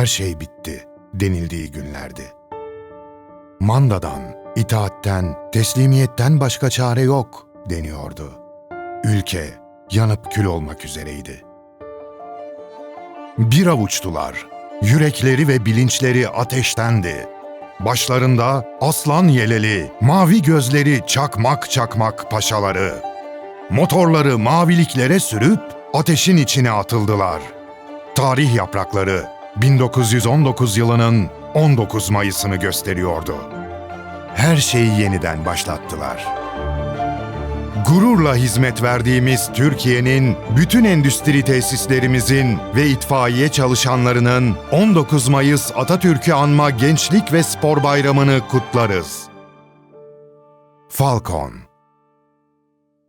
her şey bitti denildiği günlerdi. Mandadan, itaatten, teslimiyetten başka çare yok deniyordu. Ülke yanıp kül olmak üzereydi. Bir avuçtular. Yürekleri ve bilinçleri ateştendi. Başlarında aslan yeleli, mavi gözleri çakmak çakmak paşaları. Motorları maviliklere sürüp ateşin içine atıldılar. Tarih yaprakları 1919 yılının 19 Mayıs'ını gösteriyordu. Her şeyi yeniden başlattılar. Gururla hizmet verdiğimiz Türkiye'nin bütün endüstri tesislerimizin ve itfaiye çalışanlarının 19 Mayıs Atatürk'ü anma Gençlik ve Spor Bayramı'nı kutlarız. Falcon